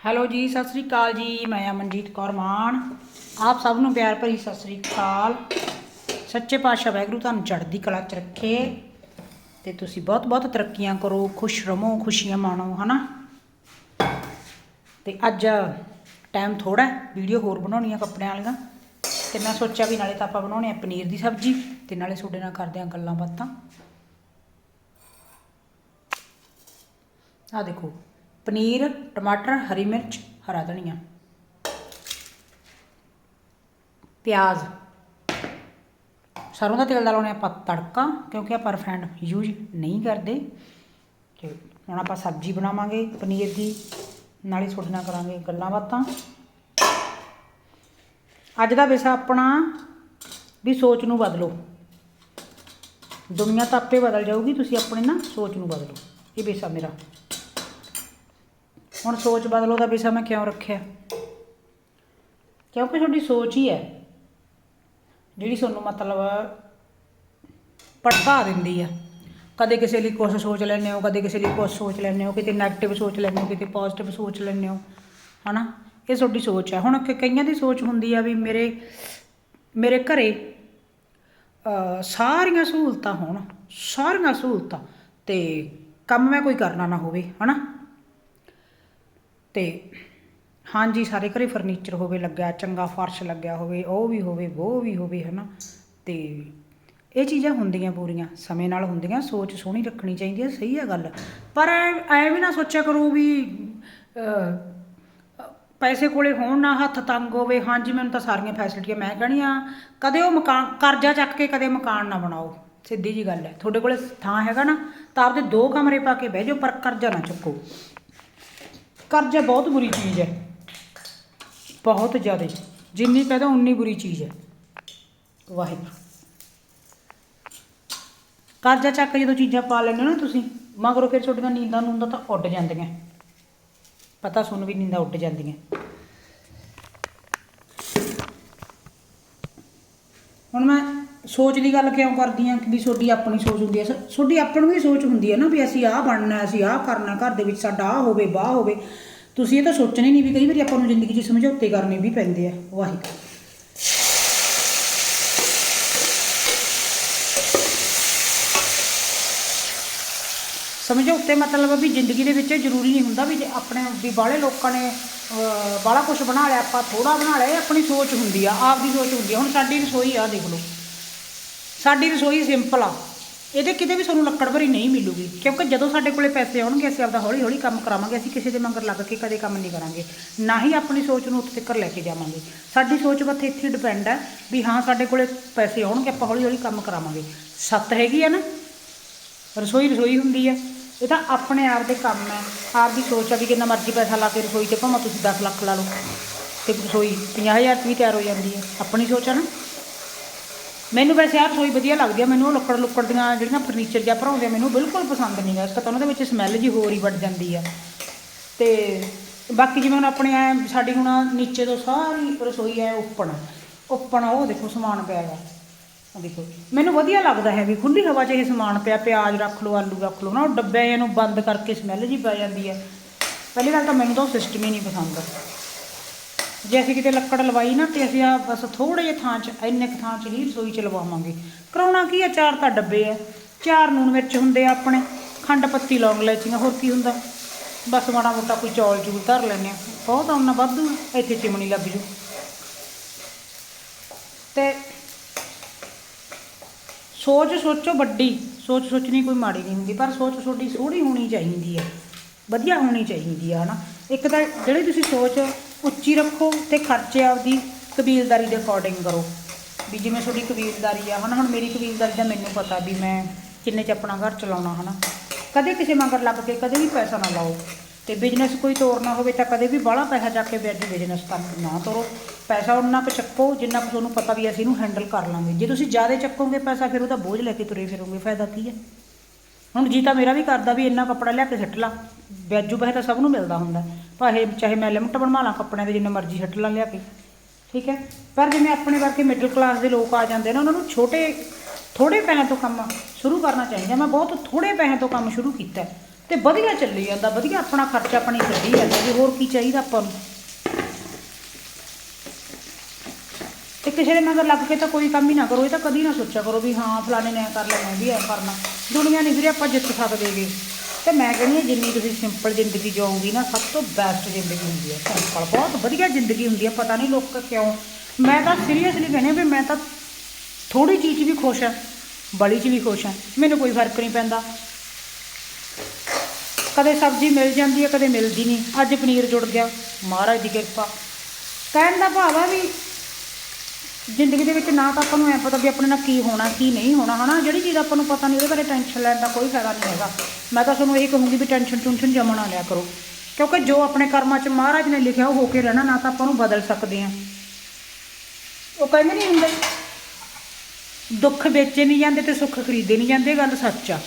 Hello ਜੀ, ਸਤਿ ਸ੍ਰੀ ਅਕਾਲ ਜੀ, ਮੈਂ ਅਮਨਜੀਤ ਕੌਰ ਮਾਨ। ਆਪ ਸਭ ਨੂੰ ਪਿਆਰ ਭਰੀ ਸਤਿ ਸ੍ਰੀ ਅਕਾਲ। ਸੱਚੇ ਪਾਤਸ਼ਾਹ ਵਾਹਿਗੁਰੂ ਤੁਹਾਨੂੰ ਚੜ੍ਹਦੀ ਕਲਾ 'ਚ ਰੱਖੇ। ਤੇ ਤੁਸੀਂ ਬਹੁਤ ਬਹੁਤ ਤਰੱਕੀਆਂ ਕਰੋ, ਖੁਸ਼ ਰਹੋ, ਖੁਸ਼ੀਆਂ ਮਾਣੋ, ਹਨਾ? ਤੇ ਅੱਜ ਟਾਈਮ ਥੋੜਾ ਵੀਡੀਓ ਹੋਰ ਬਣਾਉਣੀ ਆ ਕੱਪੜਿਆਂ ਵਾਲੀਆਂ। ਤੇ ਮੈਂ ਸੋਚਿਆ ਵੀ ਨਾਲੇ ਤਾਂ ਆਪਾਂ ਬਣਾਉਣੇ ਆ ਪਨੀਰ ਦੀ ਸਬਜ਼ੀ, ਤੇ ਨਾਲੇ ਤੁਹਾਡੇ ਨਾਲ ਕਰਦੇ ਆ ਗੱਲਾਂ ਬਾਤਾਂ। ਆ ਦੇਖੋ ਪਨੀਰ, ਟਮਾਟਰ, ਹਰੀ ਮਿਰਚ, ਹਰਾ ਧਨੀਆ। ਪਿਆਜ਼। ਸਰੋਂ ਦਾ ਤੇਲ ਦਾ ਲਾਉਣੇ ਆਪਾਂ ਤੜਕਾ, ਕਿਉਂਕਿ ਆਪਾਂ ਰਿਫਾਈਂਡ ਯੂਜ਼ ਨਹੀਂ ਕਰਦੇ। ਤੇ ਹੁਣ ਆਪਾਂ ਸਬਜ਼ੀ ਬਣਾਵਾਂਗੇ ਪਨੀਰ ਦੀ, ਨਾਲੇ ਤੁਹਾਡੇ ਨਾਲ ਕਰਾਂਗੇ ਗੱਲਾਂ ਬਾਤਾਂ। ਅੱਜ ਦਾ ਵਿਸ਼ਾ ਆਪਣਾ ਵੀ ਸੋਚ ਨੂੰ ਬਦਲੋ। ਦੁਨੀਆ ਤਾਂ ਆਪੇ ਬਦਲ ਜਾਊਗੀ, ਤੁਸੀਂ ਆਪਣੇ ਨਾ ਸੋਚ ਨੂੰ ਬਦਲੋ। ਇਹ ਵਿਸ਼ਾ ਮੇਰਾ। ਹੁਣ ਸੋਚ ਬਦਲੋ ਦਾ ਵਿਸ਼ਾ ਮੈਂ ਕਿਉਂ ਰੱਖਿਆ? ਕਿਉਂਕਿ ਤੁਹਾਡੀ ਸੋਚ ਹੀ ਹੈ, ਜਿਹੜੀ ਤੁਹਾਨੂੰ ਮਤਲਬ ਭਟਕਾ ਦਿੰਦੀ ਆ। ਕਦੇ ਕਿਸੇ ਲਈ ਕੁਝ ਸੋਚ ਲੈਂਦੇ ਹੋ, ਕਦੇ ਕਿਸੇ ਲਈ ਕੁਝ ਸੋਚ ਲੈਂਦੇ ਹੋ, ਕਿਤੇ 네ਗੇਟਿਵ ਸੋਚ ਲੈਂਦੇ ਹੋ, ਕਿਤੇ ਪੋਜ਼ਿਟਿਵ ਸੋਚ ਲੈਂਦੇ ਹੋ, ਹਨਾ? ਇਹ ਤੁਹਾਡੀ ਸੋਚ ਹੈ ਹੁਣ ਕਈਆਂ ਦੀ ਸੋਚ ਹੁੰਦੀ ਆ ਵੀ ਮੇਰੇ ਮੇਰੇ ਘਰੇ ਸਾਰੀਆਂ ਸਹੂਲਤਾਂ ਹੋਣ, ਸਾਰੀਆਂ ਸਹੂਲਤਾਂ, ਤੇ ਕੰਮ ਮੈਂ ਕੋਈ ਕਰਨਾ ਨਾ ਹੋਵੇ, ਹਨਾ? ਤੇ ਹਾਂਜੀ, ਸਾਰੇ ਘਰੇ ਫਰਨੀਚਰ ਹੋਵੇ ਲੱਗਿਆ, ਚੰਗਾ ਫਰਸ਼ ਲੱਗਿਆ ਹੋਵੇ, ਉਹ ਵੀ ਹੋਵੇ, ਉਹ ਵੀ ਹੋਵੇ, ਹਨਾ? ਤੇ ਇਹ ਚੀਜ਼ਾਂ ਹੁੰਦੀਆਂ ਪੂਰੀਆਂ, ਸਮੇਂ ਨਾਲ ਹੁੰਦੀਆਂ, ਸੋਚ ਸੋਹਣੀ ਰੱਖਣੀ ਚਾਹੀਦੀ ਹੈ ਸਹੀ ਹੈ ਗੱਲ। ਪਰ ਐ ਐ ਵੀ ਨਾ ਸੋਚਿਆ ਕਰੋ ਵੀ ਪੈਸੇ ਕੋਲੇ ਹੋਣ ਨਾ ਹੱਥ ਤੰਗ ਹੋਵੇ, ਹਾਂਜੀ, ਮੈਨੂੰ ਤਾਂ ਸਾਰੀਆਂ ਫੈਸਿਲਿਟੀਆਂ ਮੈਂ ਕਹਣੀ ਆ, ਕਦੇ ਉਹ ਮਕਾਨ, ਕਰਜ਼ਾ ਚੱਕ ਕੇ ਕਦੇ ਮਕਾਨ ਨਾ ਬਣਾਓ, ਸਿੱਧੀ ਜੀ ਗੱਲ ਹੈ। ਤੁਹਾਡੇ ਕੋਲੇ ਥਾਂ ਹੈਗਾ ਨਾ, ਤਾਂ ਆਪਦੇ ਦੋ ਕਮਰੇ ਪਾ ਕੇ ਬਹਿ ਜਾਓ, ਪਰ ਕਰਜ਼ਾ ਨਾ ਚੱਕੋ। ਕਰਜ਼ਾ ਬਹੁਤ ਬੁਰੀ ਚੀਜ਼ ਹੈ। ਬਹੁਤ ਜ਼ਿਆਦਾ। ਜਿੰਨੀ ਪੈਦਾ ਉਨੀ ਬੁਰੀ ਚੀਜ਼ ਹੈ। ਵਾਹਿਗੁਰੂ। ਕਰਜ਼ਾ ਚੱਕ ਕੇ ਜਦੋਂ ਚੀਜ਼ਾਂ ਪਾ ਲੈਂਦੇ ਹੋ ਨਾ ਤੁਸੀਂ, ਮਗਰੋਂ ਫਿਰ ਤੁਹਾਡੀਆਂ ਨੀਂਦਾਂ ਨੂੰਦਾਂ ਤਾਂ ਉੱਡ ਜਾਂਦੀਆਂ। ਪਤਾ ਸੁਣ ਵੀ ਨੀਂਦਾਂ ਉੱਡ ਜਾਂਦੀਆਂ। ਹੁਣ ਮੈਂ ਸੋਚ ਦੀ ਗੱਲ ਕਿਉਂ ਕਰਦੀ ਆ ਕਿ ਵੀ ਤੁਹਾਡੀ ਆਪਣੀ ਸੋਚ ਹੁੰਦੀ ਹੈ? ਸ- ਤੁਹਾਡੀ ਆਪਣੀ ਵੀ ਸੋਚ ਹੁੰਦੀ ਹੈ ਨਾ ਵੀ ਅਸੀਂ ਆਹ ਬਣਨਾ, ਅਸੀਂ ਆਹ ਕਰਨਾ, ਘਰ ਦੇ ਵਿੱਚ ਸਾਡਾ ਆਹ ਹੋਵੇ ਬਾਹ ਹੋਵੇ। ਤੁਸੀਂ ਇਹ ਤਾਂ ਸੋਚਣਾ ਹੀ ਨਹੀਂ ਵੀ ਕਈ ਵਾਰੀ ਆਪਾਂ ਨੂੰ ਜ਼ਿੰਦਗੀ 'ਚ ਸਮਝੌਤੇ ਕਰਨੇ ਵੀ ਪੈਂਦੇ ਆ। ਵਾਹਿਗੁਰੂ। ਸਮਝੌਤੇ ਮਤਲਬ ਵੀ ਜ਼ਿੰਦਗੀ ਦੇ ਵਿੱਚ ਇਹ ਜ਼ਰੂਰੀ ਨਹੀਂ ਹੁੰਦਾ ਵੀ ਜੇ ਆਪਣੇ ਵੀ ਬਾਹਲੇ ਲੋਕਾਂ ਨੇ ਬਾਹਲਾ ਕੁਝ ਬਣਾ ਲਿਆ, ਆਪਾਂ ਥੋੜਾ ਬਣਾ ਲਿਆ, ਇਹ ਆਪਣੀ ਸੋਚ ਹੁੰਦੀ ਆ, ਆਪਦੀ ਸੋਚ ਹੁੰਦੀ ਆ। ਹੁਣ ਸਾਡੀ ਰਸੋਈ ਆ, ਦੇਖ ਲਓ। ਸਾਡੀ ਰਸੋਈ ਸਿੰਪਲ ਆ। ਇਹਦੇ ਕਿਤੇ ਵੀ ਤੁਹਾਨੂੰ ਲੱਕੜ ਭਰੀ ਨਹੀਂ ਮਿਲੂਗੀ। ਕਿਉਂਕਿ ਜਦੋਂ ਸਾਡੇ ਕੋਲੇ ਪੈਸੇ ਆਉਣਗੇ, ਅਸੀਂ ਆਪਦਾ ਹੌਲੀ ਹੌਲੀ ਕੰਮ ਕਰਾਵਾਂਗੇ। ਅਸੀਂ ਕਿਸੇ ਦੇ ਮੰਗਰ ਲੱਗ ਕੇ ਕਦੇ ਕੰਮ ਨਹੀਂ ਕਰਾਂਗੇ। ਨਾ ਹੀ ਆਪਣੀ ਸੋਚ ਨੂੰ ਉੱਥੇ ਤੱਕ ਲੈ ਕੇ ਜਾਵਾਂਗੇ। ਸਾਡੀ ਸੋਚ ਬਸ ਇੱਥੇ ਡਿਪੈਂਡ ਹੈ ਵੀ ਹਾਂ, ਸਾਡੇ ਕੋਲੇ ਪੈਸੇ ਆਉਣਗੇ, ਆਪਾਂ ਹੌਲੀ ਹੌਲੀ ਕੰਮ ਕਰਾਵਾਂਗੇ। ਸੱਤ ਹੈਗੀ ਆ ਨਾ। ਰਸੋਈ ਰਸੋਈ ਹੁੰਦੀ ਹੈ ਇਹ ਤਾਂ ਆਪਣੇ ਆਪ ਦੇ ਕੰਮ ਹੈ ਆਪ ਦੀ ਸੋਚ ਆ ਵੀ ਕਿੰਨਾ ਮਰਜ਼ੀ ਪੈਸਾ ਲਾ ਕੇ ਰਸੋਈ ਤੇ ਭਾਵੇਂ ਤੁਸੀਂ 10 ਲੱਖ ਲਾ ਲਓ। ਤੇ ਰਸੋਈ 50000 ਵੀ ਤਿਆਰ ਹੋ ਜਾਂਦੀ ਹੈ ਆਪਣੀ ਸੋਚ ਆ ਨਾ। ਮੈਨੂੰ ਵੈਸੇ ਆਹ ਰਸੋਈ ਵਧੀਆ ਲੱਗਦੀ ਆ, ਮੈਨੂੰ ਉਹ ਲੱਕੜ ਲੁੱਕੜ ਦੀਆਂ ਜਿਹੜੀਆਂ ਫਰਨੀਚਰ ਜਿਹਾ ਭਰਾਉਂਦੇ ਮੈਨੂੰ ਬਿਲਕੁਲ ਪਸੰਦ ਨਹੀਂ ਗਾ। ਇਸ ਤਾਂ ਉਹਨਾਂ ਦੇ ਵਿੱਚ ਸਮੈਲ ਜੀ ਹੋਰ ਹੀ ਵੱਡ ਜਾਂਦੀ ਆ। ਤੇ ਬਾਕੀ ਜਿਵੇਂ ਹੁਣ ਆਪਣੇ ਐ, ਸਾਡੀ ਹੁਣ ਨੀਚੇ ਤੋਂ ਸਾਰੀ ਰਸੋਈ ਐ ਓਪਨ। ਓਪਨ ਉਹ ਦੇਖੋ ਸਮਾਨ ਪਿਆ ਹੈਗਾ ਦੇਖੋ, ਮੈਨੂੰ ਵਧੀਆ ਲੱਗਦਾ ਹੈ ਵੀ ਖੁੱਲੀ ਹਵਾ 'ਚ ਇਹ ਸਮਾਨ ਪਿਆ, ਪਿਆਜ਼ ਰੱਖ ਲਓ, ਆਲੂ ਰੱਖ ਲਓ ਨਾ ਉਹ ਡੱਬਿਆਂ ਨੂੰ ਬੰਦ ਕਰਕੇ ਸਮੈਲ ਜੀ ਪੈ ਜਾਂਦੀ ਹੈ ਪਹਿਲੀ ਗੱਲ ਤਾਂ ਮੈਨੂੰ ਤਾਂ ਉਹ ਸਿਸਟਮ ਹੀ ਨਹੀਂ ਪਸੰਦ। ਜੇ ਅਸੀਂ ਕਿਤੇ ਲੱਕੜ ਲਵਾਈ ਨਾ ਤੇ ਅਸੀਂ ਆ ਬਸ ਥੋੜੇ ਜਿਹੇ ਥਾਂ 'ਚ, ਇੰਨੇ ਕੁ ਥਾਂ 'ਚ ਹੀ ਰਸੋਈ 'ਚ ਲਵਾਵਾਂਗੇ। ਕਰਾਉਣਾ ਕੀ ਆ? ਚਾਰ ਤਾਂ ਡੱਬੇ ਆ। ਚਾਰ ਨੂਨ ਮਿਰਚ ਹੁੰਦੇ ਆ ਆਪਣੇ, ਖੰਡ ਪੱਤੀ, ਲੌਂਗ ਲੈਚੀਆਂ ਹੋਰ ਕੀ ਹੁੰਦਾ? ਬਸ ਮਾੜਾ ਮੋਟਾ ਕੋਈ ਚੌਲ ਚੂਲ ਧਰ ਲੈਂਦੇ ਆ। ਬਹੁਤ ਉਹਨਾਂ ਵਾਧੂ, ਇੱਥੇ ਚਿਮਣੀ ਲੱਗ ਜੂ। ਤੇ ਸੋਚ ਸੋਚੋ ਵੱਡੀ, ਸੋਚ ਸੋਚਣੀ ਕੋਈ ਮਾੜੀ ਨਹੀਂ ਹੁੰਦੀ, ਪਰ ਸੋਚ ਤੁਹਾਡੀ ਸੋਹਣੀ ਹੋਣੀ ਚਾਹੀਦੀ ਹੈ ਵਧੀਆ ਹੋਣੀ ਚਾਹੀਦੀ ਹੈ ਹਨਾ? ਇੱਕ ਤਾਂ ਜਿਹੜੀ ਤੁਸੀਂ ਸੋਚ ਉੱਚੀ ਰੱਖੋ ਤੇ ਖਰਚੇ ਆਪਦੀ ਕਬੀਲਦਾਰੀ ਦੇ ਅਕੋਰਡਿੰਗ ਕਰੋ। ਵੀ ਜਿਵੇਂ ਤੁਹਾਡੀ ਕਬੀਲਦਾਰੀ ਆ, ਹਨਾ, ਹੁਣ ਮੇਰੀ ਕਬੀਲਦਾਰੀ ਦਾ ਮੈਨੂੰ ਪਤਾ ਵੀ ਮੈਂ ਕਿੰਨੇ ਚ ਆਪਣਾ ਘਰ ਚਲਾਉਣਾ, ਹਨਾ। ਕਦੇ ਕਿਸੇ ਮਗਰ ਲੱਗ ਕੇ ਕਦੇ ਵੀ ਪੈਸਾ ਨਾ ਲਾਓ। ਤੇ ਬਿਜ਼ਨਸ ਕੋਈ ਤੋਰਨਾ ਹੋਵੇ ਤਾਂ ਕਦੇ ਵੀ ਬਾਹਲਾ ਪੈਸਾ ਚੱਕ ਕੇ ਵਿਆਜੀ ਬਿਜ਼ਨਸ ਤੱਕ ਨਾ ਤੋਰੋ। ਪੈਸਾ ਉਨਾ ਕੁ ਚੱਕੋ ਜਿੰਨਾ ਕੁ ਤੁਹਾਨੂੰ ਪਤਾ ਵੀ ਅਸੀਂ ਇਹਨੂੰ ਹੈਂਡਲ ਕਰ ਲਾਂਗੇ। ਜੇ ਤੁਸੀਂ ਜ਼ਿਆਦਾ ਚੱਕੋਗੇ ਪੈਸਾ, ਫਿਰ ਉਹਦਾ ਬੋਝ ਲੈ ਕੇ ਤੁਰੇ ਫਿਰੋਗੇ। ਫਾਇਦਾ ਕੀ ਹੈ ਹੁਣ ਜੀ ਤਾਂ ਮੇਰਾ ਵੀ ਕਰਦਾ ਵੀ ਇੰਨਾ ਕੱਪੜਾ ਲਿਆ ਕੇ ਸਿੱਟ ਲਾ। ਵਿਆਜੂ ਪੈਸੇ ਤਾਂ ਸਭ ਨੂੰ ਮਿਲਦਾ ਹੁੰਦਾ। ਭਾਵੇਂ ਚਾਹੇ ਮੈਂ ਲਿਮਟ ਬਣਵਾ ਲਾਂ, ਕੱਪੜਿਆਂ ਦੇ ਜਿੰਨਾ ਮਰਜ਼ੀ ਸਿੱਟ ਲਾਂ ਲਿਆ ਕੇ। ਠੀਕ ਹੈ? ਪਰ ਜਿਵੇਂ ਆਪਣੇ ਵਰਗੇ ਮਿਡਲ ਕਲਾਸ ਦੇ ਲੋਕ ਆ ਜਾਂਦੇ ਨੇ, ਉਹਨਾਂ ਨੂੰ ਛੋਟੇ ਥੋੜੇ ਪੈਸਿਆਂ ਤੋਂ ਕੰਮ ਸ਼ੁਰੂ ਕਰਨਾ ਚਾਹੀਦਾ। ਮੈਂ ਬਹੁਤ ਥੋੜੇ ਪੈਸੇ ਤੋਂ ਕੰਮ ਸ਼ੁਰੂ ਕੀਤਾ ਤੇ ਵਧੀਆ ਚੱਲੀ ਜਾਂਦਾ, ਵਧੀਆ ਆਪਣਾ ਖਰਚਾ ਆਪਣੀ ਕੱਢੀ ਜਾਂਦਾ ਜੀ ਹੋਰ ਕੀ ਚਾਹੀਦਾ ਆਪਾਂ ਨੂੰ? ਤੇ ਕਿਸੇ ਦੇ ਮਗਰ ਲੱਗ ਕੇ ਤਾਂ ਕੋਈ ਕੰਮ ਹੀ ਨਾ ਕਰੋ, ਇਹ ਤਾਂ ਕਦੀ ਨਾ ਸੋਚਿਆ ਕਰੋ ਵੀ ਹਾਂ, ਫਲਾਣੇ ਨੇ ਐਂ ਕਰ ਲਿਆ, ਮੈਂ ਵੀ ਐ ਕਰਨਾ। ਦੁਨੀਆ ਨਹੀਂ ਵੀਰੇ, ਆਪਾਂ ਜਿੱਤ ਸਕਦੇਗੇ ਤੇ ਮੈਂ ਕਹਿੰਦੀ ਹਾਂ ਜਿੰਨੀ ਤੁਸੀਂ ਸਿੰਪਲ ਜ਼ਿੰਦਗੀ ਜਿਉਂਗੀ ਨਾ, ਸਭ ਤੋਂ ਬੈਸਟ ਜ਼ਿੰਦਗੀ ਹੁੰਦੀ ਹੈ। ਸਿੰਪਲ ਬਹੁਤ ਵਧੀਆ ਜ਼ਿੰਦਗੀ ਹੁੰਦੀ ਹੈ, ਪਤਾ ਨਹੀਂ ਲੋਕ ਕਿਉਂ। ਮੈਂ ਤਾਂ ਸੀਰੀਅਸਲੀ ਕਹਿੰਦੀ ਹਾਂ ਵੀ ਮੈਂ ਤਾਂ ਥੋੜੀ ਚੀਜ਼ 'ਚ ਵੀ ਖੁਸ਼ ਹਾਂ, ਬੜੀ 'ਚ ਵੀ ਖੁਸ਼ ਹਾਂ, ਮੈਨੂੰ ਕੋਈ ਫ਼ਰਕ ਨਹੀਂ ਪੈਂਦਾ। ਕਦੇ ਸਬਜ਼ੀ ਮਿਲ ਜਾਂਦੀ ਹੈ, ਕਦੇ ਮਿਲਦੀ ਨਹੀਂ। ਅੱਜ ਪਨੀਰ ਜੁੜ ਗਿਆ, ਮਹਾਰਾਜ ਦੀ ਕਿਰਪਾ। ਕਹਿਣ ਦਾ ਭਾਵ ਆ ਵੀ ਜ਼ਿੰਦਗੀ ਦੇ ਵਿੱਚ ਨਾ ਤਾਂ ਆਪਾਂ ਨੂੰ ਐ ਪਤਾ ਵੀ ਆਪਣੇ ਨਾਲ ਕੀ ਹੋਣਾ, ਕੀ ਨਹੀਂ ਹੋਣਾ, ਹਨਾ? ਜਿਹੜੀ ਚੀਜ਼ ਆਪਾਂ ਨੂੰ ਪਤਾ ਨਹੀਂ, ਉਹਦੇ ਬਾਰੇ ਟੈਨਸ਼ਨ ਲੈਣ ਦਾ ਕੋਈ ਫਾਇਦਾ ਨਹੀਂ ਹੈਗਾ। ਮੈਂ ਤਾਂ ਤੁਹਾਨੂੰ ਇਹੀ ਕਹੂੰਗੀ ਵੀ ਟੈਨਸ਼ਨ ਟੁਨਸ਼ਨ ਜਮਾ ਨਾ ਲਿਆ ਕਰੋ। ਕਿਉਂਕਿ ਜੋ ਆਪਣੇ ਕਰਮਾਂ 'ਚ ਮਹਾਰਾਜ ਨੇ ਲਿਖਿਆ, ਉਹ ਹੋ ਕੇ ਰਹਿਣਾ, ਨਾ ਤਾਂ ਆਪਾਂ ਨੂੰ ਬਦਲ ਸਕਦੇ ਆ। ਉਹ ਕਹਿੰਦੇ ਨਹੀਂ ਹੁੰਦੇ, ਦੁੱਖ ਵੇਚੇ ਨਹੀਂ ਜਾਂਦੇ ਤੇ ਸੁੱਖ ਖਰੀਦੇ ਨਹੀਂ ਜਾਂਦੇ, ਇਹ ਗੱਲ ਸੱਚ ਆ।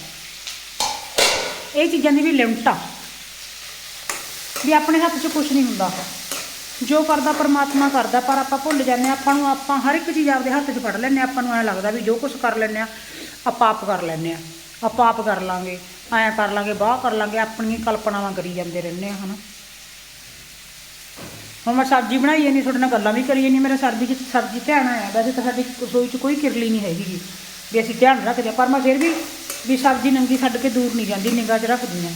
ਇਹ ਚੀਜ਼ਾਂ ਦੀ ਵੀ ਲਿਮਟ ਆ। ਵੀ ਆਪਣੇ ਹੱਥ 'ਚ ਕੁਝ ਨਹੀਂ ਹੁੰਦਾ। ਜੋ ਕਰਦਾ ਪਰਮਾਤਮਾ ਕਰਦਾ ਪਰ ਆਪਾਂ ਭੁੱਲ ਜਾਂਦੇ ਹਾਂ ਆਪਾਂ ਨੂੰ ਆਪਾਂ ਹਰ ਇੱਕ ਚੀਜ਼ ਆਪਦੇ ਹੱਥ 'ਚ ਫੜ ਲੈਂਦੇ ਹਾਂ ਆਪਾਂ ਨੂੰ ਐਂ ਲੱਗਦਾ ਵੀ ਜੋ ਕੁਝ ਕਰ ਲੈਂਦੇ ਆ ਆਪਾਂ ਆਪ ਕਰ ਲੈਂਦੇ ਆ ਆਪਾਂ ਆਪ ਕਰ ਲਾਂਗੇ ਐਂ ਕਰ ਲਾਂਗੇ ਬਾਹ ਕਰ ਲਾਂਗੇ ਆਪਣੀਆਂ ਕਲਪਨਾਵਾਂ ਕਰੀ ਜਾਂਦੇ ਰਹਿੰਦੇ ਆ ਹਨਾ। ਹੁਣ ਮੈਂ ਸਬਜ਼ੀ ਬਣਾਈ ਨਹੀਂ ਤੁਹਾਡੇ ਨਾਲ ਗੱਲਾਂ ਵੀ ਕਰੀ ਨਹੀਂ ਮੇਰਾ ਸਰਦੀ 'ਚ ਸਬਜ਼ੀ ਧਿਆਨ ਆਇਆ ਵੈਸੇ ਤਾਂ ਸਾਡੀ ਰਸੋਈ 'ਚ ਕੋਈ ਕਿਰਲੀ ਨਹੀਂ ਹੈਗੀ ਗੀ ਵੀ ਅਸੀਂ ਧਿਆਨ ਰੱਖਦੇ ਹਾਂ, ਪਰ ਮੈਂ ਫਿਰ ਵੀ ਵੀ ਸਬਜ਼ੀ ਨੰਗੀ ਛੱਡ ਕੇ ਦੂਰ ਨਹੀਂ ਜਾਂਦੀ ਨਿਗਾਹ 'ਚ ਰੱਖਦੀ ਹਾਂ।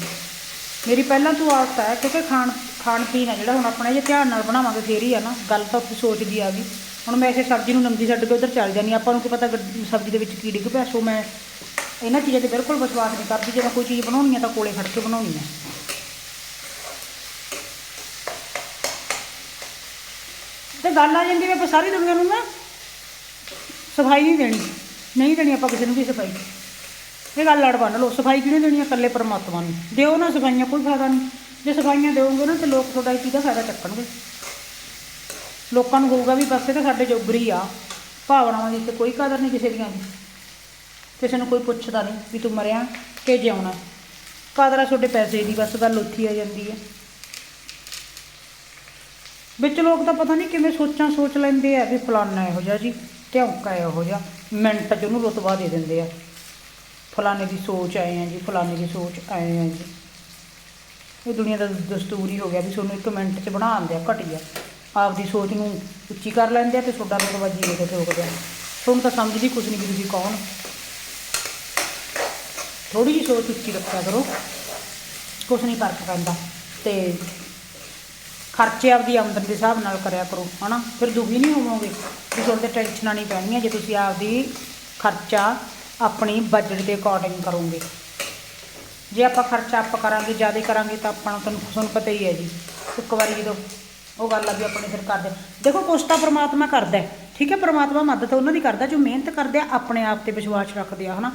ਮੇਰੀ ਪਹਿਲਾਂ ਤੋਂ ਆਦਤ ਹੈ ਕਿਉਂਕਿ ਖਾਣ ਖਾਣ ਪੀਣ ਆ ਜਿਹੜਾ ਹੁਣ ਆਪਣਾ ਜੇ ਧਿਆਨ ਨਾਲ ਬਣਾਵਾਂਗੇ ਫੇਰ ਹੀ ਆ ਨਾ, ਗੱਲ ਤਾਂ ਉੱਥੇ ਸੋਚਦੀ ਆ ਗਈ। ਹੁਣ ਮੈਂ ਇਸੇ ਸਬਜ਼ੀ ਨੂੰ ਨੰਗੀ ਛੱਡ ਕੇ ਉਧਰ ਚੱਲ ਜਾਂਦੀ ਹਾਂ। ਆਪਾਂ ਨੂੰ ਕੀ ਪਤਾ ਗੱਡ- ਸਬਜ਼ੀ ਦੇ ਵਿੱਚ ਕੀ ਡਿੱਗ ਪਿਆ, ਸੋ ਮੈਂ ਇਹਨਾਂ ਚੀਜ਼ਾਂ ਤੇ ਬਿਲਕੁਲ ਵਿਸ਼ਵਾਸ ਨਹੀਂ ਕਰਦੀ। ਜੇ ਮੈਂ ਕੋਈ ਚੀਜ਼ ਬਣਾਉਣੀ ਹੈ ਤਾਂ ਕੋਲੇ ਖੜ ਕੇ ਬਣਾਉਣੀ ਹੈ ਤੇ ਗੱਲ ਆ ਜਾਂਦੀ ਵੀ ਆਪਾਂ ਸਾਰੀ ਦੁਨੀਆ ਨੂੰ ਨਾ ਸਫ਼ਾਈ ਨਹੀਂ ਦੇਣੀ। ਨਹੀਂ ਦੇਣੀ ਆਪਾਂ ਕਿਸੇ ਨੂੰ ਵੀ ਸਫ਼ਾਈ। ਇਹ ਗੱਲ ਲੜ ਬੰਨ ਲਓ। ਸਫ਼ਾਈ ਕਿਹਨੇ ਦੇਣੀ ਹੈ ਇਕੱਲੇ ਪਰਮਾਤਮਾ ਨੂੰ। ਦਿਓ ਨਾ ਸਫਾਈਆਂ, ਕੋਈ ਫਾਇਦਾ ਨਹੀਂ। ਜੇ ਸਫਾਈਆਂ ਦਿਓਗੇ ਨਾ ਤੇ ਲੋਕ ਤੁਹਾਡਾ ਇਹ ਚੀਜ਼ ਦਾ ਫਾਇਦਾ ਚੱਕਣਗੇ। ਲੋਕਾਂ ਨੂੰ ਹੋਊਗਾ ਵੀ ਬਸ ਇਹ ਤਾਂ ਸਾਡੇ ਜੋਗਰੀ ਆ, ਭਾਵਨਾਵਾਂ ਦੀ ਤੇ ਕੋਈ ਕਦਰ ਨਹੀਂ ਕਿਸੇ ਦੀਆਂ ਵੀ। ਕਿਸੇ ਨੂੰ ਕੋਈ ਪੁੱਛਦਾ ਨਹੀਂ ਵੀ ਤੂੰ ਮਰਿਆ ਕਿ ਜਿਉਣਾ। ਕਦਰ ਆ ਤੁਹਾਡੇ ਪੈਸੇ ਦੀ, ਬਸ ਗੱਲ ਉੱਥੇ ਆ ਜਾਂਦੀ ਹੈ ਵਿੱਚ ਲੋਕ ਤਾਂ ਪਤਾ ਨਹੀਂ ਕਿਵੇਂ ਸੋਚਾਂ ਸੋਚ ਲੈਂਦੇ ਆ ਵੀ ਫਲਾਨਾ ਇਹੋ ਜਿਹਾ ਜੀ ਧਿਉਂਕਾ ਇਹੋ ਜਿਹਾ, ਮਿੰਟ 'ਚ ਉਹਨੂੰ ਰੁਤਬਾ ਦੇ ਦਿੰਦੇ ਆ। ਫਲਾਣੇ ਦੀ ਸੋਚ ਆਏ ਆ ਜੀ ਫਲਾਣੇ ਦੀ ਸੋਚ ਆਏ ਆ ਜੀ। ਇਹ ਦੁਨੀਆ ਦਾ ਦਸਤੂਰ ਹੀ ਹੋ ਗਿਆ ਵੀ ਤੁਹਾਨੂੰ ਇੱਕ ਮਿੰਟ 'ਚ ਬਣਾ ਦਿੰਦੇ ਆ ਘਟੀਆ ਆਪਦੀ ਸੋਚ ਨੂੰ ਉੱਚੀ ਕਰ ਲੈਂਦੇ ਆ ਤੇ ਤੁਹਾਡਾ ਰੁਤਬਾ ਜੀਵੇ ਤੇ ਠੋਕਦੇ ਤੁਹਾਨੂੰ ਤਾਂ ਸਮਝਦੀ ਕੁਝ ਨਹੀਂ ਕਿ ਤੁਸੀਂ ਕੌਣ। ਥੋੜੀ ਜਿਹੀ ਸੋਚ ਉੱਚੀ ਰੱਖਿਆ ਕਰੋ। ਕੁਛ ਨਹੀਂ ਫ਼ਰਕ ਪੈਂਦਾ ਤੇ ਖਰਚੇ ਆਪਦੀ ਆਮਦਨ ਦੇ ਹਿਸਾਬ ਨਾਲ ਕਰਿਆ ਕਰੋ, ਹਨਾ? ਫਿਰ ਦੁਖੀ ਨਹੀਂ ਹੋਵੋਗੇ ਵੀ ਤੁਹਾਡੇ ਟੈਨਸ਼ਨਾਂ ਨਹੀਂ ਪੈਣੀਆਂ ਜੇ ਤੁਸੀਂ ਆਪਦੀ ਖਰਚਾ ਆਪਣੀ ਬਜਟ ਦੇ ਅਕੋਰਡਿੰਗ ਕਰੋਗੇ। ਜੇ ਆਪਾਂ ਖਰਚਾ ਆਪ ਕਰਾਂਗੇ, ਜ਼ਿਆਦਾ ਕਰਾਂਗੇ ਤਾਂ ਆਪਾਂ ਨੂੰ ਤੁਹਾਨੂੰ ਤੁਹਾਨੂੰ ਪਤਾ ਹੀ ਹੈ ਜੀ। ਇੱਕ ਵਾਰੀ ਜਦੋਂ ਉਹ ਗੱਲ ਆ ਵੀ ਆਪਣੇ ਫਿਰ ਕਰਦੇ ਦੇਖੋ, ਕੁਛ ਤਾਂ ਪ੍ਰਮਾਤਮਾ ਕਰਦਾ ਠੀਕ ਹੈ? ਪ੍ਰਮਾਤਮਾ ਮਦਦ ਉਹਨਾਂ ਦੀ ਕਰਦਾ, ਜੋ ਮਿਹਨਤ ਕਰਦੇ ਆ, ਆਪਣੇ ਆਪ ਤੇ ਵਿਸ਼ਵਾਸ ਰੱਖਦੇ ਆ, ਹਨਾ?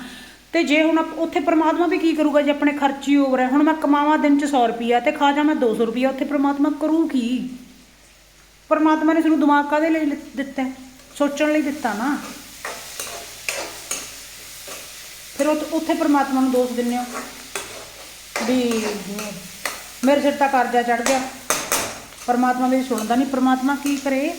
ਤੇ ਜੇ ਹੁਣ ਆਪ- ਉੱਥੇ ਪ੍ਰਮਾਤਮਾ ਵੀ ਕੀ ਕਰੂਗਾ ਜੇ ਆਪਣੇ ਖਰਚੀ ਓਵਰ ਹੈ? ਹੁਣ ਮੈਂ ਕਮਾਵਾਂ ਦਿਨ ਚ 100 ਰੁਪਿਆ ਤੇ ਖਾ ਜਾ ਮੈਂ 200 ਰੁਪਿਆ ਉੱਥੇ ਪ੍ਰਮਾਤਮਾ ਕਰੂ ਕੀ? ਪ੍ਰਮਾਤਮਾ ਨੇ ਸਾਨੂੰ ਦਿਮਾਗ ਕਾਦੇ ਲਈ ਦਿੱਤਾ ਸੋਚਣ ਲਈ ਦਿੱਤਾ ਨਾ। ਫਿਰ ਉੱਥੇ ਉੱਥੇ ਪ੍ਰਮਾਤਮਾ ਨੂੰ ਦੋਸ਼ ਦਿੰਦੇ ਹੋ? ਵੀ ਮੇਰੇ ਸਿਰ ਤਾਂ ਕਰਜ਼ਾ ਚੜ ਗਿਆ। ਪਰਮਾਤਮਾ ਮੇਰੀ ਸੁਣਦਾ ਨਹੀਂ ਪਰਮਾਤਮਾ ਕੀ ਕਰੇ?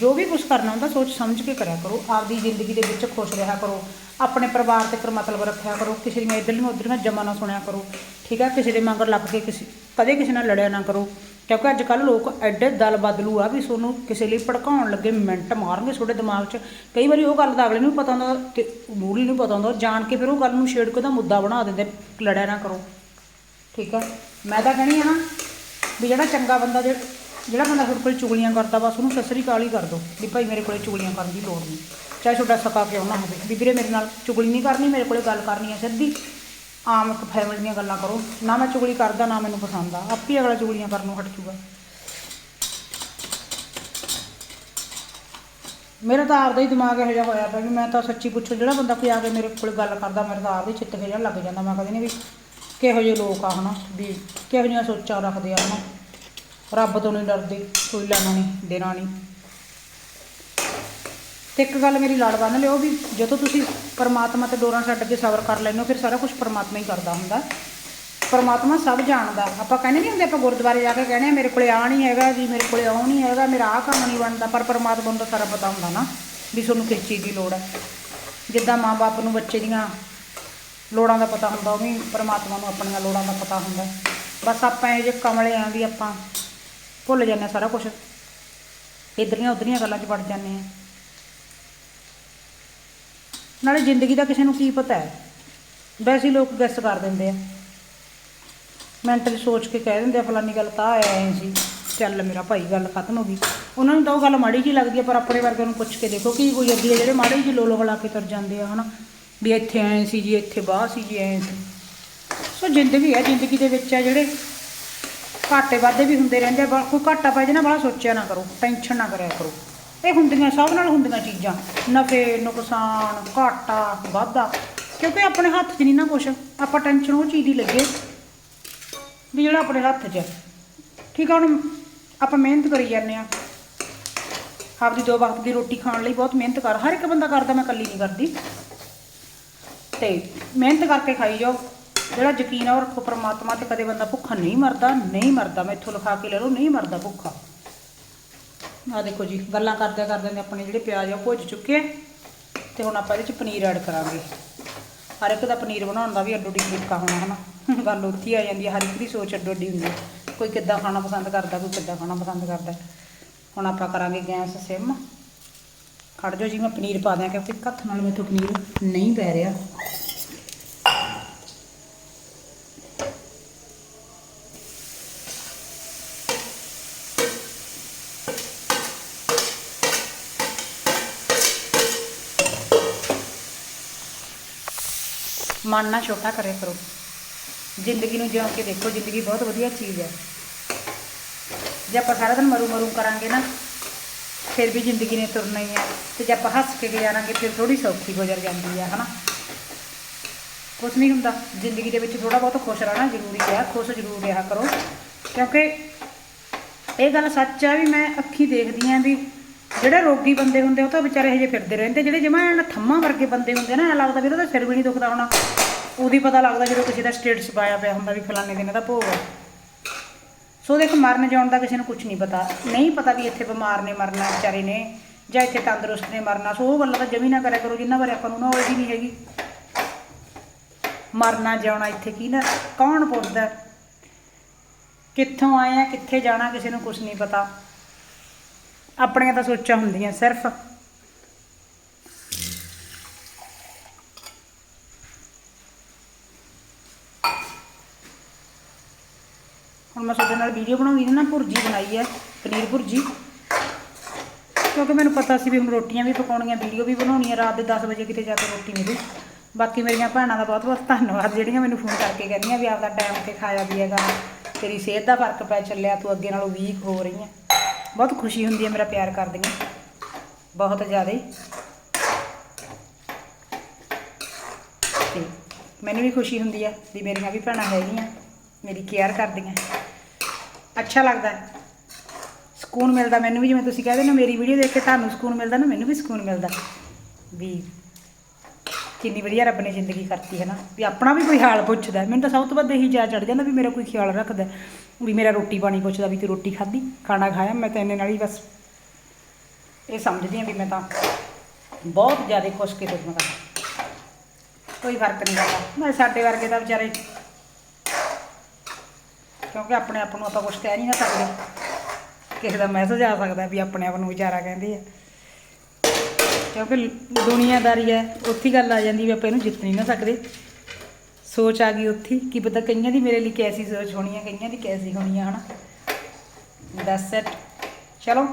ਜੋ ਵੀ ਕੁਝ ਕਰਨਾ ਹੁੰਦਾ, ਸੋਚ ਸਮਝ ਕੇ ਕਰਿਆ ਕਰੋ। ਆਪਦੀ ਜ਼ਿੰਦਗੀ ਦੇ ਵਿੱਚ ਖੁਸ਼ ਰਿਹਾ ਕਰੋ। ਆਪਣੇ ਪਰਿਵਾਰ ਤੇ ਕਰ ਮਤਲਬ ਰੱਖਿਆ ਕਰੋ। ਕਿਸੇ ਦੀਆਂ ਇੱਧਰਲੀਆਂ ਨੂੰ ਜਮਾ ਨਾ ਸੁਣਿਆ ਕਰੋ। ਠੀਕ ਹੈ ਕਿਸੇ ਦੇ ਮਗਰ ਲੱਗ ਕੇ ਕਿਸੇ ਕਦੇ ਕਿਸੇ ਨਾਲ ਲੜਿਆ ਨਾ ਕਰੋ। ਕਿਉਂਕਿ ਅੱਜ ਕੱਲ ਲੋਕ ਐਡੇ ਦਲ ਬਦਲੂ ਆ ਵੀ ਤੁਹਾਨੂੰ ਕਿਸੇ ਲਈ ਭੜਕਾਉਣ ਲੱਗੇ, ਮਿੰਟ ਮਾਰਨਗੇ ਤੁਹਾਡੇ ਦਿਮਾਗ 'ਚ। ਕਈ ਵਾਰੀ ਉਹ ਗੱਲ ਦਾ ਅਗਲੇ ਨੂੰ ਪਤਾ ਹੁੰਦਾ, ਤੇ ਮੂਲੀ ਨੂੰ ਪਤਾ ਹੁੰਦਾ ਜਾਣ ਕੇ ਫਿਰ ਉਹ ਗੱਲ ਨੂੰ ਛੇੜ ਕੇ ਉਹਦਾ ਮੁੱਦਾ ਬਣਾ ਦਿੰਦੇ, ਲੜਿਆ ਨਾ ਕਰੋ। ਠੀਕ ਹੈ ਮੈਂ ਤਾਂ ਕਹਿਣੀ ਆ ਨਾ ਵੀ ਜਿਹੜਾ ਚੰਗਾ ਬੰਦਾ ਜਿਹੜਾ ਜਿਹੜਾ ਬੰਦਾ ਤੁਹਾਡੇ ਕੋਲ ਚੁਗਲੀਆਂ ਕਰਦਾ, ਬਸ ਉਹਨੂੰ ਸਸਰੀ ਕਾਲ ਹੀ ਕਰ ਦੋ, ਵੀ ਭਾਈ ਮੇਰੇ ਕੋਲੇ ਚੁਗਲੀਆਂ ਕਰਨ ਦੀ ਲੋੜ ਨਹੀਂ। ਚਾਹੇ ਤੁਹਾਡਾ ਸਕਾ ਕਿਉਂ ਨਾ ਹੋਵੇ, ਵੀ ਵੀਰੇ ਮੇਰੇ ਨਾਲ ਚੁਗਲੀ ਨਹੀਂ ਕਰਨੀ, ਮੇਰੇ ਕੋਲੇ ਗੱਲ ਕਰਨੀ ਹੈ ਸਿੱਧੀ ਆਮ ਇੱਕ ਫੈਮਿਲੀ ਦੀਆਂ ਗੱਲਾਂ ਕਰੋ। ਨਾ ਮੈਂ ਚੁਗਲੀ ਕਰਦਾ, ਨਾ ਮੈਨੂੰ ਪਸੰਦ ਆ। ਆਪੇ ਅਗਲਾ ਚੁਗਲੀਆਂ ਕਰਨ ਨੂੰ ਹਟ ਜੂਗਾ। ਮੇਰਾ ਤਾਂ ਆਪਦਾ ਹੀ ਦਿਮਾਗ ਇਹੋ ਜਿਹਾ ਹੋਇਆ ਪਿਆ ਵੀ ਮੈਂ ਤਾਂ ਸੱਚੀ ਪੁੱਛੋ, ਜਿਹੜਾ ਬੰਦਾ ਕੋਈ ਆ ਕੇ ਮੇਰੇ ਕੋਲ ਗੱਲ ਕਰਦਾ, ਮੇਰੇ ਤਾਂ ਆਪਦੇ ਚਿੱਤ ਜਿਹਾ ਲੱਗ ਜਾਂਦਾ। ਮੈਂ ਕਹਿੰਦੀ ਨਹੀਂ ਵੀ ਕਿਹੋ ਜਿਹੇ ਲੋਕ ਆ, ਹਨਾ? ਵੀ ਕਿਹੋ ਜਿਹੀਆਂ ਸੋਚਾਂ ਰੱਖਦੇ ਆ, ਹਨਾ? ਰੱਬ ਤੋਂ ਨਹੀਂ ਡਰਦੇ, ਕੋਈ ਲੈਣਾ ਨਹੀਂ ਦੇਣਾ ਨਹੀਂ ਤੇ ਇੱਕ ਗੱਲ ਮੇਰੀ ਲੜ ਬੰਨ ਲਿਓ ਵੀ ਜਦੋਂ ਤੁਸੀਂ ਪਰਮਾਤਮਾ ਤੇ ਡੋਰਾਂ ਛੱਡ ਕੇ ਸਬਰ ਕਰ ਲੈਂਦੇ ਹੋ, ਫਿਰ ਸਾਰਾ ਕੁਝ ਪਰਮਾਤਮਾ ਹੀ ਕਰਦਾ ਹੁੰਦਾ। ਪਰਮਾਤਮਾ ਸਭ ਜਾਣਦਾ। ਆਪਾਂ ਕਹਿੰਦੇ ਨਹੀਂ ਹੁੰਦੇ, ਆਪਾਂ ਗੁਰਦੁਆਰੇ ਜਾ ਕੇ ਕਹਿੰਦੇ ਆ, ਮੇਰੇ ਕੋਲੇ ਆ ਨਹੀਂ ਹੈਗਾ ਜੀ, ਮੇਰੇ ਕੋਲੇ ਆਉ ਨਹੀਂ ਹੈਗਾ, ਮੇਰਾ ਆਹ ਕੰਮ ਨਹੀਂ ਬਣਦਾ। ਪਰ ਪਰਮਾਤਮਾ ਨੂੰ ਤਾਂ ਸਾਰਾ ਪਤਾ ਹੁੰਦਾ ਨਾ ਵੀ ਤੁਹਾਨੂੰ ਕਿਸ ਚੀਜ਼ ਦੀ ਲੋੜ ਹੈ। ਜਿੱਦਾਂ ਮਾਂ-ਬਾਪ ਨੂੰ ਬੱਚੇ ਦੀਆਂ ਲੋੜਾਂ ਦਾ ਪਤਾ ਹੁੰਦਾ, ਉਹ ਵੀ ਪਰਮਾਤਮਾ ਨੂੰ ਆਪਣੀਆਂ ਲੋੜਾਂ ਦਾ ਪਤਾ ਹੁੰਦਾ। ਬਸ ਆਪਾਂ ਇਹ ਜੇ ਕਮਲੇ ਆਂ ਵੀ ਆਪਾਂ ਭੁੱਲ ਜਾਂਦੇ ਹਾਂ ਸਾਰਾ ਕੁਝ ਇਧਰੀਆਂ ਉਧਰੀਆਂ ਗੱਲਾਂ 'ਚ ਵੜ ਜਾਂਦੇ ਆ ਨਾਲੇ ਜ਼ਿੰਦਗੀ ਦਾ ਕਿਸੇ ਨੂੰ ਕੀ ਪਤਾ ਹੈ? ਵੈਸੇ ਹੀ ਲੋਕ ਗੈਸ ਕਰ ਦਿੰਦੇ ਆ। ਮੈਂਟਲੀ ਸੋਚ ਕੇ ਕਹਿ ਦਿੰਦੇ ਆ, ਫਲਾਨੀ ਗੱਲ ਤਾਂ ਆਇਆ ਐ ਸੀ। ਚੱਲ ਮੇਰਾ ਭਾਈ ਗੱਲ ਖਤਮ ਹੋ ਗਈ। ਉਹਨਾਂ ਨੂੰ ਤਾਂ ਉਹ ਗੱਲ ਮਾੜੀ ਜੀ ਲੱਗਦੀ ਹੈ ਪਰ ਆਪਣੇ ਵਰਗਿਆਂ ਨੂੰ ਪੁੱਛ ਕੇ ਦੇਖੋ ਕੀ ਕੋਈ ਅੱਗੇ। ਜਿਹੜੇ ਮਾੜੇ ਜੀ ਲੋਲੋ ਲਾ ਕੇ ਤੁਰ ਜਾਂਦੇ ਆ, ਹਨਾ? ਵੀ ਇੱਥੇ ਆਏ ਸੀ ਜੀ, ਇੱਥੇ ਬਾਹਰ ਸੀ ਜੀ, ਐ ਸੀ। ਸੋ ਜ਼ਿੰਦਗੀ ਹੈ, ਜ਼ਿੰਦਗੀ ਦੇ ਵਿੱਚ ਆ ਜਿਹੜੇ ਘਾਟੇ ਵਾਧੇ ਵੀ ਹੁੰਦੇ ਰਹਿੰਦੇ ਆ। ਬਾ- ਕੋਈ ਘਾਟਾ ਪੈ ਜੇ ਨਾ, ਬੜਾ ਸੋਚਿਆ ਨਾ ਕਰੋ, ਟੈਨਸ਼ਨ ਨਾ ਕਰਿਆ ਕਰੋ। ਇਹ ਹੁੰਦੀਆਂ ਸਭ ਨਾਲ ਹੁੰਦੀਆਂ ਚੀਜ਼ਾਂ, ਨਫੇ, ਨੁਕਸਾਨ, ਘਾਟਾ, ਵਾਧਾ, ਕਿਉਂਕਿ ਆਪਣੇ ਹੱਥ 'ਚ ਨਹੀਂ ਨਾ ਕੁਛ, ਆਪਾਂ ਟੈਨਸ਼ਨ ਉਹ ਚੀਜ਼ ਦੀ ਲੱਗੇ ਵੀ ਜਿਹੜਾ ਆਪਣੇ ਹੱਥ 'ਚ ਠੀਕ ਆ, ਹੁਣ ਆਪਾਂ ਮਿਹਨਤ ਕਰੀ ਜਾਂਦੇ ਆ ਆਪਦੀ ਦੋ ਵਕਤ ਦੀ ਰੋਟੀ ਖਾਣ ਲਈ ਬਹੁਤ ਮਿਹਨਤ ਕਰ, ਹਰ ਇੱਕ ਬੰਦਾ ਕਰਦਾ, ਮੈਂ ਇਕੱਲੀ ਨਹੀਂ ਕਰਦੀ। ਤੇ ਮਿਹਨਤ ਕਰਕੇ ਖਾਈ ਜਾਓ, ਜਿਹੜਾ ਯਕੀਨ ਆ ਉਹ ਰੱਖੋ, ਪਰਮਾਤਮਾ ਤੇ ਕਦੇ ਬੰਦਾ ਭੁੱਖਾ ਨਹੀਂ ਮਰਦਾ ਨਹੀਂ ਮਰਦਾ ਮੈਂ ਇੱਥੋਂ ਲਿਖਾ ਕੇ ਲੈ ਲਓ, ਨਹੀਂ ਮਰਦਾ ਭੁੱਖਾ। ਆ ਦੇਖੋ ਜੀ, ਗੱਲਾਂ ਕਰਦੇ ਕਰਦੇ ਨੇ ਆਪਣੇ ਜਿਹੜੇ ਪਿਆਜ਼ ਆ ਉਹ ਭੁੱਜ ਚੁੱਕੇ ਆ ਤੇ ਹੁਣ ਆਪਾਂ ਇਹਦੇ ਚ ਪਨੀਰ ਐਡ ਕਰਾਂਗੇ। ਹਰ ਇੱਕ ਦਾ ਪਨੀਰ ਬਣਾਉਣ ਦਾ ਵੀ ਅੱਡੋ ਅੱਡੀ ਤਰੀਕਾ ਹੋਣਾ, ਹਨਾ? ਗੱਲ ਉੱਥੇ ਹੀ ਆ ਜਾਂਦੀ ਹੈ ਹਰ ਇੱਕ ਦੀ ਸੋਚ ਅੱਡੋ ਅੱਡੀ ਹੁੰਦੀ ਹੈ ਕੋਈ ਕਿੱਦਾਂ ਖਾਣਾ ਪਸੰਦ ਕਰਦਾ, ਕੋਈ ਕਿੱਦਾਂ ਖਾਣਾ ਪਸੰਦ ਕਰਦਾ। ਹੁਣ ਆਪਾਂ ਕਰਾਂਗੇ ਗੈਸ ਸਿਮ। ਖੜ ਜਾਓ ਜੀ, ਮੈਂ ਪਨੀਰ ਪਾ ਦਿਆਂ ਕਿਉਂਕਿ ਇੱਕ ਹੱਥ ਨਾਲ ਮੈਥੋਂ ਪਨੀਰ ਨਹੀਂ ਪੈ ਰਿਹਾ। ਮਨ ਨਾ ਛੋਟਾ ਕਰਿਆ ਕਰੋ। ਜ਼ਿੰਦਗੀ ਨੂੰ ਜਿਉਂ ਕੇ ਦੇਖੋ, ਜ਼ਿੰਦਗੀ ਬਹੁਤ ਵਧੀਆ ਚੀਜ਼ ਹੈ। ਜੇ ਆਪਾਂ ਸਾਰਾ ਦਿਨ ਮਰੂ ਮਰੂ ਕਰਾਂਗੇ ਨਾ, ਫਿਰ ਵੀ ਜ਼ਿੰਦਗੀ ਨੇ ਤੁਰਨਾ ਹੀ ਹੈ। ਤੇ ਜੇ ਆਪਾਂ ਹੱਸ ਕੇ ਗੁਜ਼ਾਰਾਂਗੇ, ਫਿਰ ਥੋੜੀ ਸੌਖੀ ਗੁਜ਼ਰ ਜਾਂਦੀ ਹੈ, ਹਨਾ? ਕੁਛ ਨਹੀਂ ਹੁੰਦਾ। ਜ਼ਿੰਦਗੀ ਦੇ ਵਿੱਚ ਥੋੜਾ ਬਹੁਤ ਖੁਸ਼ ਰਹਿਣਾ ਜ਼ਰੂਰੀ ਹੈ, ਖੁਸ਼ ਜ਼ਰੂਰ ਰਿਹਾ ਕਰੋ। ਕਿਉਂਕਿ ਇਹ ਗੱਲ ਸੱਚ ਆ ਵੀ ਮੈਂ ਅੱਖੀ ਦੇਖਦੀ ਆਂ ਵੀ ਜਿਹੜੇ ਰੋਗੀ ਬੰਦੇ ਹੁੰਦੇ ਉਹ ਤਾਂ ਵਿਚਾਰੇ ਹਜੇ ਫਿਰਦੇ ਰਹਿੰਦੇ। ਜਿਹੜੇ ਜਮਾਂ ਐਨ ਥੰਮਾਂ ਵਰਗੇ ਬੰਦੇ ਹੁੰਦੇ ਨਾ, ਐਂ ਲੱਗਦਾ ਵੀ ਉਹਦਾ ਸਿਰ ਵੀ ਨਹੀਂ ਦੁਖਦਾ ਹੋਣਾ। ਉਹਦੀ ਪਤਾ ਲੱਗਦਾ ਜਦੋਂ ਕਿਸੇ ਦਾ ਸਟੇਟਸ ਪਾਇਆ ਪਿਆ ਹੁੰਦਾ ਵੀ ਫਲਾਣੇ ਦਿਨ ਦਾ ਭੋਗ ਹੈ ਸੋ ਦੇਖ, ਮਰਨ ਜਾਣ ਦਾ ਕਿਸੇ ਨੂੰ ਕੁਝ ਨਹੀਂ ਪਤਾ। ਨਹੀਂ ਪਤਾ ਵੀ ਇੱਥੇ ਬਿਮਾਰ ਨੇ ਮਰਨਾ, ਵਿਚਾਰੇ ਨੇ, ਜਾਂ ਇੱਥੇ ਤੰਦਰੁਸਤ ਨੇ ਮਰਨਾ। ਸੋ ਉਹ ਗੱਲਾਂ ਤਾਂ ਜਮੀ ਨਾ ਕਰਿਆ ਕਰੋ, ਜਿੰਨਾ ਬਾਰੇ ਆਪਾਂ ਨੂੰ ਨੌਲੇਜ ਹੀ ਨਹੀਂ ਹੈਗੀ। ਮਰਨਾ ਜਾਣਾ ਇੱਥੇ ਕੀ ਨਾ, ਕੌਣ ਪੁੱਛਦਾ? ਕਿੱਥੋਂ ਆਏ ਆ, ਕਿੱਥੇ ਜਾਣਾ, ਕਿਸੇ ਨੂੰ ਕੁਝ ਨਹੀਂ ਪਤਾ। ਆਪਣੀਆਂ ਤਾਂ ਸੋਚਾਂ ਹੁੰਦੀਆਂ ਸਿਰਫ। ਹੁਣ ਮੈਂ ਤੁਹਾਡੇ ਨਾਲ ਵੀਡੀਓ ਬਣਾਉਂਦੀ ਸੀ ਨਾ, ਭੁਰਜੀ ਬਣਾਈ ਹੈ, ਪਨੀਰ ਭੁਰਜੀ। ਕਿਉਂਕਿ ਮੈਨੂੰ ਪਤਾ ਸੀ ਵੀ ਹੁਣ ਰੋਟੀਆਂ ਵੀ ਪਕਾਉਣੀਆਂ, ਵੀਡੀਓ ਵੀ ਬਣਾਉਣੀ ਹੈ, ਰਾਤ ਦੇ 10 ਵਜੇ ਕਿਤੇ ਜਾ ਕੇ ਰੋਟੀ ਮਿਲੂ। ਬਾਕੀ ਮੇਰੀਆਂ ਭੈਣਾਂ ਦਾ ਬਹੁਤ ਬਹੁਤ ਧੰਨਵਾਦ, ਜਿਹੜੀਆਂ ਮੈਨੂੰ ਫੋਨ ਕਰਕੇ ਕਹਿੰਦੀਆਂ ਵੀ ਆਪਦਾ ਟਾਈਮ ਤੇ ਖਾਇਆ ਵੀ ਹੈਗਾ, ਤੇਰੀ ਸਿਹਤ ਦਾ ਫ਼ਰਕ ਪੈ ਚੱਲਿਆ, ਤੂੰ ਅੱਗੇ ਨਾਲੋਂ ਵੀਕ ਹੋ ਰਹੀ ਹੈ। ਬਹੁਤ ਖੁਸ਼ੀ ਹੁੰਦੀ ਹੈ ਮੇਰਾ ਪਿਆਰ ਕਰਦੀਆਂ। ਬਹੁਤ ਜ਼ਿਆਦਾ। ਹੀ ਤੇ ਮੈਨੂੰ ਵੀ ਖੁਸ਼ੀ ਹੁੰਦੀ ਆ ਵੀ ਮੇਰੀਆਂ ਵੀ ਭੈਣਾਂ ਹੈਗੀਆਂ, ਮੇਰੀ ਕੇਅਰ ਕਰਦੀਆਂ। ਅੱਛਾ ਲੱਗਦਾ। ਸਕੂਨ ਮਿਲਦਾ ਮੈਨੂੰ ਵੀ, ਜਿਵੇਂ ਤੁਸੀਂ ਕਹਿੰਦੇ ਨਾ, ਮੇਰੀ ਵੀਡੀਓ ਦੇਖ ਕੇ ਤੁਹਾਨੂੰ ਸਕੂਨ ਮਿਲਦਾ ਨਾ, ਮੈਨੂੰ ਵੀ ਸਕੂਨ ਮਿਲਦਾ। ਵੀ ਕਿੰਨੀ ਵਧੀਆ ਰੱਬ ਨੇ ਜ਼ਿੰਦਗੀ ਕਰਤੀ ਹੈ ਨਾ। ਵੀ ਆਪਣਾ ਵੀ ਕੋਈ ਹਾਲ ਪੁੱਛਦਾ। ਮੈਨੂੰ ਤਾਂ ਸਭ ਤੋਂ ਵੱਧ ਇਹੀ ਜਾ ਚੜ ਜਾਂਦਾ ਵੀ ਮੇਰਾ ਕੋਈ ਖਿਆਲ ਰੱਖਦਾ। ਵੀ ਮੇਰਾ ਰੋਟੀ ਪਾਣੀ ਪੁੱਛਦਾ ਵੀ ਤੂੰ ਰੋਟੀ ਖਾਧੀ? ਖਾਣਾ ਖਾਇਆ? ਮੈਂ ਤਾਂ ਇੰਨੇ ਨਾਲ ਹੀ ਬਸ ਇਹ ਸਮਝਦੀ ਹਾਂ ਵੀ ਮੈਂ ਤਾਂ ਬਹੁਤ ਜ਼ਿਆਦਾ ਖੁਸ਼ ਕੇ ਦੁੱਧ ਕੋਈ ਫ਼ਰਕ ਨਹੀਂ ਪੈਂਦਾ। ਮੈਂ ਸਾਡੇ ਵਰਗੇ ਤਾਂ ਵਿਚਾਰੇ ਕਿਉਂਕਿ ਆਪਣੇ ਆਪ ਨੂੰ ਆਪਾਂ ਕੁਝ ਕਹਿ ਨਹੀਂ ਨਾ ਸਕਦੇ। ਕਿਸੇ ਦਾ ਮੈਸੇਜ ਆ ਸਕਦਾ ਵੀ ਆਪਣੇ ਆਪ ਨੂੰ ਵਿਚਾਰਾ ਕਹਿੰਦੇ ਆ। ਕਿਉਂਕਿ ਦੁਨੀਆਦਾਰੀ ਹੈ, ਉੱਥੇ ਗੱਲ ਆ ਜਾਂਦੀ ਵੀ ਆਪਾਂ ਇਹਨੂੰ ਜਿੱਤ ਨਹੀਂ ਨਾ ਸਕਦੇ। ਸੋਚ ਆ ਗਈ ਉੱਥੇ ਹੀ, ਕੀ ਪਤਾ ਕਈਆਂ ਦੀ ਮੇਰੇ ਲਈ ਕੈਸੀ ਸੋਚ ਹੋਣੀ ਹੈ ਕਈਆਂ ਦੀ ਕੈਸੀ ਹੋਣੀ ਹੈ ਹਨਾ? ਦੈਟਸ ਇਟ ਚਲੋ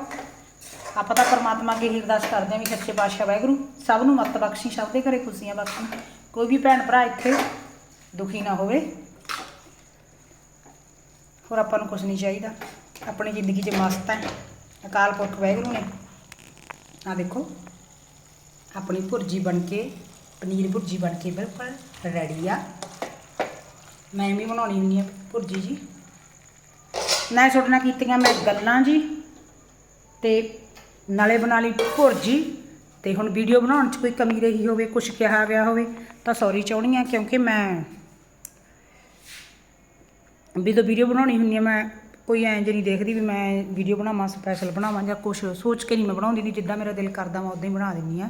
ਆਪਾਂ ਤਾਂ ਪਰਮਾਤਮਾ ਅੱਗੇ ਹੀ ਅਰਦਾਸ ਕਰਦੇ ਹਾਂ ਵੀ ਸੱਚੇ ਪਾਤਸ਼ਾਹ ਵਾਹਿਗੁਰੂ ਸਭ ਨੂੰ ਮੱਤ ਬਖਸ਼ੀ ਸਭ ਦੇ ਘਰੇ ਖੁਸ਼ੀਆਂ ਬਖਸ਼ੀ ਕੋਈ ਵੀ ਭੈਣ ਭਰਾ ਇੱਥੇ ਦੁਖੀ ਨਾ ਹੋਵੇ। ਹੋਰ ਆਪਾਂ ਨੂੰ ਕੁਝ ਨਹੀਂ ਚਾਹੀਦਾ। ਆਪਣੀ ਜ਼ਿੰਦਗੀ 'ਚ ਮਸਤ ਹੈ। ਅਕਾਲ ਪੁਰਖ ਵਾਹਿਗੁਰੂ ਨੇ। ਆ ਦੇਖੋ ਆਪਣੀ ਭੁਰਜੀ ਬਣ ਕੇ ਪਨੀਰ ਭੁਰਜੀ ਬਣ ਕੇ ਬਿਲਕੁਲ ਰੈਡੀ ਆ। ਮੈਂ ਵੀ ਬਣਾਉਣੀ ਹੁੰਦੀ ਆ ਭੁਰਜੀ ਜੀ। ਮੈਂ ਤੁਹਾਡੇ ਨਾਲ ਕੀਤੀਆਂ ਮੈਂ ਗੱਲਾਂ ਜੀ ਤੇ ਨਾਲੇ ਬਣਾ ਲਈ ਭੁਰਜੀ ਤੇ ਹੁਣ ਵੀਡੀਓ ਬਣਾਉਣ 'ਚ ਕੋਈ ਕਮੀ ਰਹੀ ਹੋਵੇ ਕੁਝ ਕਿਹਾ ਗਿਆ ਹੋਵੇ ਤਾਂ ਸੌਰੀ ਚਾਹੁੰਦੀ ਆ ਕਿਉਂਕਿ ਮੈਂ ਵੀ ਤਾਂ ਵੀਡੀਓ ਬਣਾਉਣੀ ਹੁੰਦੀ ਆ, ਮੈਂ ਕੋਈ ਐਂ ਜਿਹੀ ਨਹੀਂ ਦੇਖਦੀ ਵੀ ਮੈਂ ਵੀਡੀਓ ਬਣਾਵਾਂ ਸਪੈਸ਼ਲ ਬਣਾਵਾਂ ਜਾਂ ਕੁਝ ਸੋਚ ਕੇ ਨਹੀਂ ਮੈਂ ਬਣਾਉਂਦੀ ਨਹੀਂ ਜਿੱਦਾਂ ਮੇਰਾ ਦਿਲ ਕਰਦਾ ਮੈਂ ਉਦਾਂ ਹੀ ਬਣਾ ਦਿੰਦੀ ਆ।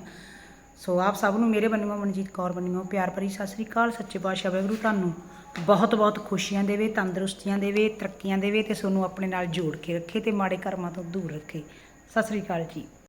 ਸੋ ਆਪ ਸਭ ਨੂੰ ਮੇਰੇ ਬੰਨਿਓ ਮਨਜੀਤ ਕੌਰ ਬੰਨਿਓ, ਪਿਆਰ ਭਰੀ ਸਤਿ ਸ੍ਰੀ ਅਕਾਲ, ਸੱਚੇ ਪਾਤਸ਼ਾਹ ਵਾਹਿਗੁਰੂ ਤੁਹਾਨੂੰ ਬਹੁਤ ਬਹੁਤ ਖੁਸ਼ੀਆਂ ਦੇਵੇ, ਤੰਦਰੁਸਤੀਆਂ ਦੇਵੇ, ਤਰੱਕੀਆਂ ਦੇਵੇ ਤੇ ਤੁਹਾਨੂੰ ਆਪਣੇ ਨਾਲ ਜੋੜ ਕੇ ਰੱਖੇ ਤੇ ਮਾੜੇ ਕਰਮਾਂ ਤੋਂ ਦੂਰ ਰੱਖੇ। ਸਤਿ ਸ੍ਰੀ ਅਕਾਲ ਜੀ।